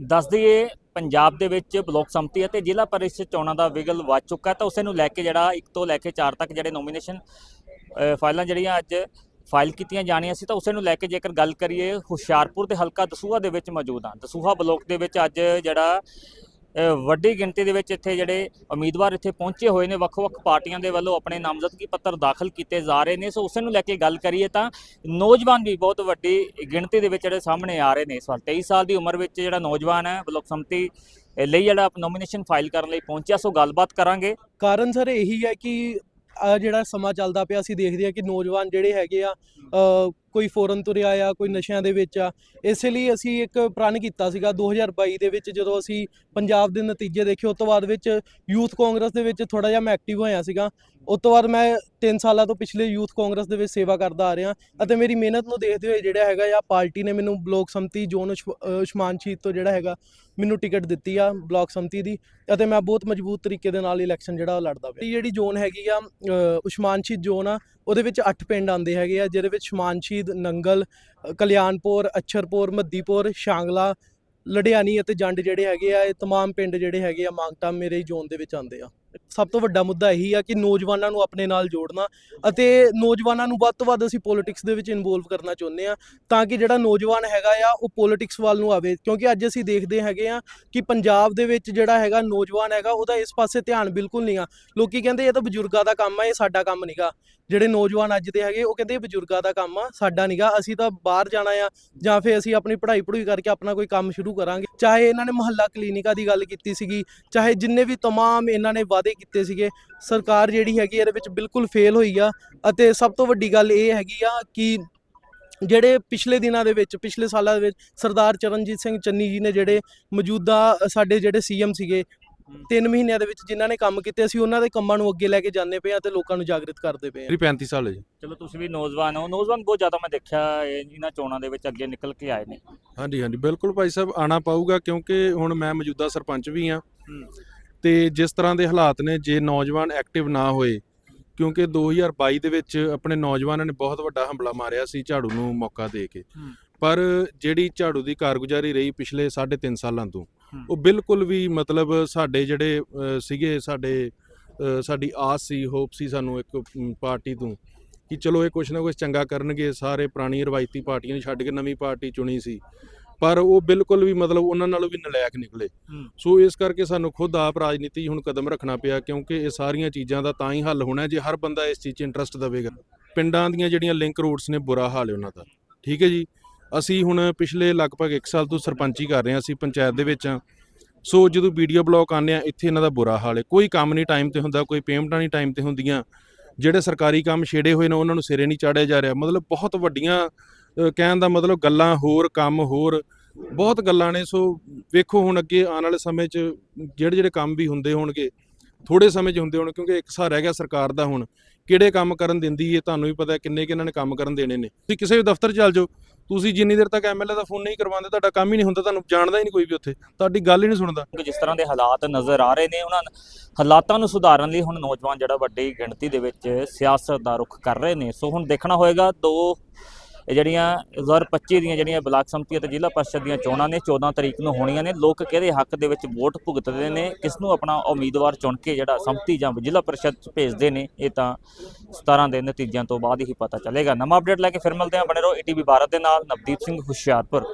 ਦੱਸ ਦਈਏ, ਪੰਜਾਬ ਦੇ ਵਿੱਚ ਬਲਾਕ ਸੰਮਤੀ ਅਤੇ ਜ਼ਿਲ੍ਹਾ ਪਰਿਸ਼ਦ ਚੋਣਾਂ ਦਾ ਵਿਗਲ ਵੱਜ ਚੁੱਕਾ ਤਾਂ ਉਸੇ ਨੂੰ ਲੈ ਕੇ ਜਿਹੜਾ 1 ਤੋਂ ਲੈ ਕੇ 4 ਤੱਕ ਜਿਹੜੇ ਨੋਮੀਨੇਸ਼ਨ ਫਾਈਲਾਂ ਜਿਹੜੀਆਂ ਅੱਜ ਫਾਈਲ ਕੀਤੀਆਂ ਜਾਣੀਆਂ ਸੀ ਤਾਂ ਉਸੇ ਨੂੰ ਲੈ ਕੇ ਜੇਕਰ ਗੱਲ ਕਰੀਏ, ਹੁਸ਼ਿਆਰਪੁਰ ਦੇ ਹਲਕਾ ਦਸੂਹਾ ਦੇ ਵਿੱਚ ਮੌਜੂਦ ਹਾਂ। ਦਸੂਹਾ ਬਲਾਕ ਦੇ ਵਿੱਚ ਅੱਜ ਜਿਹੜਾ ਵੱਡੀ ਗਿਣਤੀ ਦੇ ਵਿੱਚ ਇੱਥੇ ਜਿਹੜੇ ਉਮੀਦਵਾਰ ਇੱਥੇ ਪਹੁੰਚੇ ਹੋਏ ਨੇ, ਵੱਖ-ਵੱਖ ਪਾਰਟੀਆਂ ਦੇ ਵੱਲੋਂ ਆਪਣੇ ਨਾਮਜ਼ਦਗੀ ਪੱਤਰ ਦਾਖਲ ਕੀਤੇ ਜਾ ਰਹੇ ਨੇ। ਸੋ ਉਸੇ ਨੂੰ ਲੈ ਕੇ ਗੱਲ ਕਰੀਏ ਤਾਂ ਨੌਜਵਾਨ ਵੀ ਬਹੁਤ ਵੱਡੀ ਗਿਣਤੀ ਦੇ ਵਿੱਚ ਜਿਹੜੇ ਸਾਹਮਣੇ ਆ ਰਹੇ ਨੇ। ਇਸ ਵਾਰ 23 ਸਾਲ ਦੀ ਉਮਰ ਵਿੱਚ ਜਿਹੜਾ ਨੌਜਵਾਨ ਹੈ, ਬਲਾਕ ਸੰਮਤੀ ਲਈ ਜਿਹੜਾ ਨੋਮੀਨੇਸ਼ਨ ਫਾਈਲ ਕਰਨ ਲਈ ਪਹੁੰਚਿਆ। ਸੋ ਗੱਲਬਾਤ ਕਰਾਂਗੇ। ਕਾਰਨ ਸਰ ਇਹੀ ਹੈ ਕਿ ਜਿਹੜਾ ਸਮਾਂ ਚੱਲਦਾ ਪਿਆ, ਅਸੀਂ ਦੇਖਦੇ ਹਾਂ ਕਿ ਨੌਜਵਾਨ ਜਿਹੜੇ ਹੈਗੇ ਆ ਕੋਈ ਫੋਰਨ ਤੁਰਿਆ ਆ ਕੋਈ ਨਸ਼ਿਆਂ ਦੇ ਵਿੱਚ ਆ। ਇਸੇ ਲਈ ਅਸੀਂ ਇੱਕ ਪ੍ਰਣ ਕੀਤਾ ਸੀਗਾ 2022 ਦੇ ਵਿੱਚ ਜਦੋਂ ਅਸੀਂ ਪੰਜਾਬ ਦੇ ਨਤੀਜੇ ਦੇਖੇ ਉਸ ਤੋਂ ਬਾਅਦ ਵਿੱਚ ਯੂਥ ਕਾਂਗਰਸ ਦੇ ਵਿੱਚ ਥੋੜਾ ਜਿਹਾ ਮੈਂ ਐਕਟਿਵ ਹੋਇਆ ਸੀਗਾ। ਉਸ ਤੋਂ ਬਾਅਦ ਮੈਂ 3 ਸਾਲਾਂ ਤੋਂ ਪਿਛਲੇ ਯੂਥ ਕਾਂਗਰਸ ਦੇ ਵਿੱਚ ਸੇਵਾ ਕਰਦਾ ਆ ਰਿਹਾ ਅਤੇ ਮੇਰੀ ਮਿਹਨਤ ਨੂੰ ਦੇਖਦੇ ਹੋਏ ਜਿਹੜਾ ਹੈਗਾ ਆ ਪਾਰਟੀ ਨੇ ਮੈਨੂੰ ਬਲਾਕ ਸੰਮਤੀ ਜ਼ੋਨ ਉਸ਼- ਅ, ਉਸਮਾਨ ਸ਼ਹੀਦ ਤੋਂ ਜਿਹੜਾ ਹੈਗਾ ਮੈਨੂੰ ਟਿਕਟ ਦਿੱਤੀ ਆ ਬਲਾਕ ਸੰਮਤੀ ਦੀ ਅਤੇ ਮੈਂ ਬਹੁਤ ਮਜ਼ਬੂਤ ਤਰੀਕੇ ਦੇ ਨਾਲ ਇਲੈਕਸ਼ਨ ਜਿਹੜਾ ਉਹ ਲੜਦਾ ਪਿਆ। ਇਹ ਜਿਹੜੀ ਜ਼ੋਨ ਹੈਗੀ ਆ ਅ, ਉਸਮਾਨ ਸ਼ਹੀਦ ਜ਼ੋਨ ਆ ਉਹਦੇ ਵਿੱਚ 8 ਪਿੰਡ ਆਉਂਦੇ ਹੈਗੇ ਆ ਜਿਹਦੇ ਵਿੱਚ ਉਸਮਾਨ ਸ਼ਹੀਦ ਨੰਗਲ ਅ, ਕਲਿਆਣਪੁਰ ਅਛਰਪੁਰ ਮੱਦੀਪੁਰ ਸ਼ਾਂਗਲਾ ਲੜਿਆਣੀ ਅਤੇ ਜੰਡ ਜਿਹੜੇ ਹੈਗੇ ਆ ਇਹ तमाम ਪਿੰਡ ਜਿਹੜੇ ਹੈਗੇ ਆ ਮਾਂਗਟਾ ਮੇਰੇ ਜ਼ੋਨ ਦੇ ਵਿੱਚ ਆਉਂਦੇ ਆ ਸਭ ਤੋਂ ਵੱਡਾ ਮੁੱਦਾ ਇਹੀ ਆ ਕਿ ਨੌਜਵਾਨਾਂ ਨੂੰ ਆਪਣੇ ਨਾਲ ਜੋੜਨਾ ਅਤੇ ਨੌਜਵਾਨਾਂ ਨੂੰ ਵੱਧ ਤੋਂ ਵੱਧ ਅਸੀਂ ਪੋਲਿਟਿਕਸ ਦੇ ਵਿੱਚ ਇਨਵੋਲਵ ਕਰਨਾ ਚਾਹੁੰਦੇ ਆ ਤਾਂ ਕਿ ਜਿਹੜਾ ਨੌਜਵਾਨ ਹੈਗਾ ਆ ਉਹ ਪੋਲਿਟਿਕਸ ਵੱਲ ਨੂੰ ਆਵੇ ਕਿਉਂਕਿ ਅੱਜ ਅਸੀਂ ਦੇਖਦੇ ਹੈਗੇ ਆ ਕਿ ਪੰਜਾਬ ਦੇ ਵਿੱਚ ਜਿਹੜਾ ਹੈਗਾ ਨੌਜਵਾਨ ਹੈਗਾ ਉਹਦਾ ਇਸ ਪਾਸੇ ਧਿਆਨ ਬਿਲਕੁਲ ਨਹੀਂ ਆ ਲੋਕੀ ਕਹਿੰਦੇ ਇਹ ਤਾਂ ਬਜ਼ੁਰਗਾਂ ਦਾ ਕੰਮ ਆ ਇਹ ਸਾਡਾ ਕੰਮ ਨਹੀਂਗਾ ਜਿਹੜੇ ਨੌਜਵਾਨ ਅੱਜ ਦੇ ਹੈਗੇ ਉਹ ਕਹਿੰਦੇ ਇਹ ਬਜ਼ੁਰਗਾਂ ਦਾ ਕੰਮ ਆ ਸਾਡਾ ਨਹੀਂਗਾ ਅਸੀਂ ਤਾਂ ਬਾਹਰ ਜਾਣਾ ਆ ਜਾਂ ਫਿਰ ਅਸੀਂ ਆਪਣੀ ਪੜ੍ਹਾਈ ਪੜ੍ਹਾਈ ਕਰਕੇ ਆਪਣਾ ਕੋਈ ਕੰਮ ਸ਼ੁਰੂ ਕਰਾਂਗੇ ਚਾਹੇ ਇਹਨਾਂ ਨੇ ਮੁਹੱਲਾ ਕਲੀਨਿਕਾਂ ਦੀ ਗੱਲ ਕੀਤੀ ਸੀਗੀ ਚਾਹੇ ਜਿੰਨੇ ਵੀ तमाम ਇਹਨਾਂ ਨੇ ਵਾਅਦੇ ਕੀਤੇ ਸੀਗੇ। ਸਰਕਾਰ ਜਿਹੜੀ ਹੈਗੀ ਇਹਦੇ ਵਿੱਚ ਬਿਲਕੁਲ ਫੇਲ ਹੋਈ ਆ ਅਤੇ ਸਭ ਤੋਂ ਵੱਡੀ ਗੱਲ ਇਹ ਹੈਗੀ ਆ ਕਿ ਜਿਹੜੇ ਪਿਛਲੇ ਦਿਨਾਂ ਦੇ ਵਿੱਚ ਪਿਛਲੇ ਸਾਲਾਂ ਦੇ ਵਿੱਚ ਸਰਦਾਰ ਚਰਨਜੀਤ ਸਿੰਘ ਚੰਨੀ ਜੀ ਨੇ ਜਿਹੜੇ ਮੌਜੂਦਾ ਸਾਡੇ ਜਿਹੜੇ ਸੀਐਮ ਸੀਗੇ ਤਿੰਨ ਮਹੀਨਿਆਂ ਦੇ ਵਿੱਚ ਜਿਨ੍ਹਾਂ ਨੇ ਕੰਮ ਕੀਤੇ ਅਸੀਂ ਉਹਨਾਂ ਦੇ ਕੰਮਾਂ ਨੂੰ ਅੱਗੇ ਲੈ ਕੇ ਜਾਂਦੇ ਪਏ ਆ ਤੇ ਲੋਕਾਂ ਨੂੰ ਜਾਗਰਿਤ ਕਰਦੇ ਪਏ ਆ ਮੇਰੀ 35 ਸਾਲ ਹੈ ਜੀ। ਚਲੋ ਤੁਸੀਂ ਵੀ ਨੌਜਵਾਨ ਹੋ। ਨੌਜਵਾਨ ਬਹੁਤ ਜ਼ਿਆਦਾ ਮੈਂ ਦੇਖਿਆ ਇਹ ਇਹਨਾਂ ਚੋਣਾਂ ਦੇ ਵਿੱਚ ਅੱਗੇ ਨਿਕਲ ਕੇ ਆਏ ਨੇ। ਹਾਂਜੀ ਹਾਂਜੀ। ਬਿਲਕੁਲ ਭਾਈ ਸਾਹਿਬ ਆਣਾ ਪਾਊਗਾ ਕਿਉਂਕਿ ਹੁਣ ਮੈਂ ਮੌਜੂਦਾ ਸਰਪੰਚ ਵੀ ਹੂੰ। ਤੇ ਜਿਸ ਤਰ੍ਹਾਂ ਦੇ ਹਾਲਾਤ ਨੇ ਜੇ ਨੌਜਵਾਨ ਐਕਟਿਵ ਨਾ ਹੋਏ ਕਿਉਂਕਿ 2022 ਦੇ ਵਿੱਚ ਆਪਣੇ ਨੌਜਵਾਨਾਂ ਨੇ ਬਹੁਤ ਵੱਡਾ ਹਮਲਾ ਮਾਰਿਆ ਸੀ ਝਾੜੂ ਨੂੰ ਮੌਕਾ ਦੇ ਕੇ। ਪਰ ਜਿਹੜੀ ਝਾੜੂ ਦੀ ਕਾਰਗੁਜ਼ਾਰੀ ਰਹੀ ਪਿਛਲੇ 3.5 ਸਾਲਾਂ ਤੋਂ। ਉਹ ਬਿਲਕੁਲ ਵੀ ਮਤਲਬ ਸਾਡੇ ਜਿਹੜੇ ਸੀਗੇ ਸਾਡੇ ਸਾਡੀ ਆਸ ਸੀ ਹੋਪ ਸੀ ਸਾਨੂੰ ਇੱਕ ਪਾਰਟੀ ਤੋਂ ਕਿ ਚਲੋ ਇਹ ਕੁਛ ਨਾ ਕੁਛ ਚੰਗਾ ਕਰਨਗੇ ਸਾਰੇ ਪੁਰਾਣੀ ਰਵਾਇਤੀ ਪਾਰਟੀਆਂ ਨੂੰ ਛੱਡ ਕੇ ਨਵੀਂ ਪਾਰਟੀ ਚੁਣੀ ਸੀ ਪਰ ਉਹ ਬਿਲਕੁਲ ਵੀ ਮਤਲਬ ਉਹਨਾਂ ਨਾਲੋਂ ਵੀ ਨਲਾਇਕ ਨਿਕਲੇ। ਸੋ ਇਸ ਕਰਕੇ ਸਾਨੂੰ ਖੁਦ ਆਪ ਰਾਜਨੀਤੀ ਹੁਣ ਕਦਮ ਰੱਖਣਾ ਪਿਆ ਕਿਉਂਕਿ ਇਹ ਸਾਰੀਆਂ ਚੀਜ਼ਾਂ ਦਾ ਤਾਂ ਹੀ ਹੱਲ ਹੋਣਾ ਜੇ ਹਰ ਬੰਦਾ ਇਸ ਚੀਜ਼ 'ਚ ਇੰਟਰਸਟ ਦੇਵੇਗਾ। ਪਿੰਡਾਂ ਦੀਆਂ ਜਿਹੜੀਆਂ ਲਿੰਕ ਰੋਡਸ ਨੇ ਬੁਰਾ ਹਾਲ ਹੈ ਉਹਨਾਂ ਦਾ। ਠੀਕ ਹੈ ਜੀ? ਅਸੀਂ ਹੁਣ ਪਿਛਲੇ ਲਗਭਗ 1 ਸਾਲ ਤੋਂ ਸਰਪੰਚੀ ਕਰ ਰਹੇ ਹਾਂ ਅਸੀਂ ਪੰਚਾਇਤ ਦੇ ਵਿੱਚ ਹਾਂ। ਸੋ ਜਦੋਂ ਵੀਡੀਓ ਬਲੌਕ ਆਉਂਦੇ ਆ ਇੱਥੇ ਇਹਨਾਂ ਦਾ ਬੁਰਾ ਹਾਲ ਹੈ। ਕੋਈ ਕੰਮ ਨਹੀਂ ਟਾਈਮ ਤੇ ਹੁੰਦਾ ਕੋਈ ਪੇਮੈਂਟਾਂ ਨਹੀਂ ਟਾਈਮ ਤੇ ਹੁੰਦੀਆਂ। ਜਿਹੜੇ ਸਰਕਾਰੀ ਕੰਮ ਛੇੜੇ ਹੋਏ ਨੇ ਉਹਨਾਂ ਨੂੰ ਸਿਰੇ ਨਹੀਂ ਚਾੜਿਆ ਜਾ ਰਿਹਾ। ਮਤਲਬ ਬਹੁਤ ਵੱਡੀਆਂ ਕਹਿਣ ਦਾ ਮਤਲਬ ਗੱਲਾਂ ਹੋਰ, ਕੰਮ ਹੋਰ, ਬਹੁਤ ਗੱਲਾਂ ਨੇ। ਸੋ ਵੇਖੋ ਹੁਣ ਅੱਗੇ ਆਉਣ ਵਾਲੇ ਸਮੇਂ 'ਚ ਜਿਹੜੇ ਜਿਹੜੇ ਕੰਮ ਵੀ ਹੁੰਦੇ ਹੋਣਗੇ ਥੋੜੇ ਸਮੇਂ 'ਚ ਹੁੰਦੇ ਹੋਣ, ਕਿਉਂਕਿ ਇੱਕ ਸਾਰ ਰਹਿ ਗਿਆ ਸਰਕਾਰ ਦਾ ਹੁਣ। ਕਿਹੜੇ ਕੰਮ ਕਰਨ ਦਿੰਦੀ ਹੈ ਤੁਹਾਨੂੰ ਵੀ ਪਤਾ ਕਿੰਨੇ ਕਿ ਇਹਨਾਂ ਨੇ ਕੰਮ ਕਰਨ ਦੇਣੇ ਨੇ। ਤੁਸੀਂ ਕਿਸੇ ਵੀ ਦਫ਼ਤਰ 'ਚ ਚੱਲ ਜਾਓ, ਤੁਸੀਂ ਜਿੰਨੀ ਦੇਰ ਤੱਕ ਐਮਐਲਏ ਦਾ ਫੋਨ ਨਹੀਂ ਕਰਵਾਉਂਦੇ, ਤੁਹਾਡਾ ਕੰਮ ਹੀ ਨਹੀਂ ਹੁੰਦਾ, ਤੁਹਾਨੂੰ ਜਾਣਦਾ ਹੀ ਨਹੀਂ ਕੋਈ ਵੀ ਉੱਥੇ। ਤੁਹਾਡੀ ਗੱਲ ਹੀ ਨਹੀਂ ਸੁਣਦਾ। ਜਿਸ ਤਰ੍ਹਾਂ ਦੇ ਹਾਲਾਤ ਨਜ਼ਰ ਆ ਰਹੇ ਨੇ, ਉਹਨਾਂ ਹਾਲਾਤਾਂ ਨੂੰ ਸੁਧਾਰਨ ਲਈ ਹੁਣ ਨੌਜਵਾਨ ਜਿਹੜਾ ਵੱਡੀ ਗਿਣਤੀ ਦੇ ਵਿੱਚ ਸਿਆਸਤ ਦਾ ਰੁਖ ਕਰ ਰਹੇ ਨੇ। ਸੋ ਹੁਣ ਦੇਖਣਾ ਹੋਏਗਾ ਦੋ ਇਹ ਜਿਹੜੀਆਂ 2025 ਦੀਆਂ ਜਿਹੜੀਆਂ ਬਲਾਕ ਸੰਮਤੀ ਅਤੇ ਜ਼ਿਲ੍ਹਾ ਪਰਿਸ਼ਦ ਦੀਆਂ ਚੋਣਾਂ ਨੇ 14 ਤਰੀਕ ਨੂੰ ਹੋਣੀਆਂ ਨੇ। ਲੋਕ ਕਿਹਦੇ ਹੱਕ ਦੇ ਵਿੱਚ ਵੋਟ ਭੁਗਤਦੇ ਨੇ ਕਿਸ ਨੂੰ ਆਪਣਾ ਉਮੀਦਵਾਰ ਚੁਣ ਕੇ ਜਿਹੜਾ ਸੰਮਤੀ ਜਾਂ ਜ਼ਿਲ੍ਹਾ ਪਰਿਸ਼ਦ 'ਚ ਭੇਜਦੇ ਨੇ, ਇਹ ਤਾਂ 17 ਦੇ ਨਤੀਜਿਆਂ ਤੋਂ ਬਾਅਦ ਹੀ ਪਤਾ ਚੱਲੇਗਾ। ਨਵਾਂ ਅਪਡੇਟ ਲੈ ਕੇ ਫਿਰ ਮਿਲਦੇ ਹਾਂ ਬਣੇ ਰਹੋ ਈਟੀਵੀ ਭਾਰਤ ਦੇ ਨਾਲ। ਨਵਦੀਪ ਸਿੰਘ ਹੁਸ਼ਿਆਰਪੁਰ।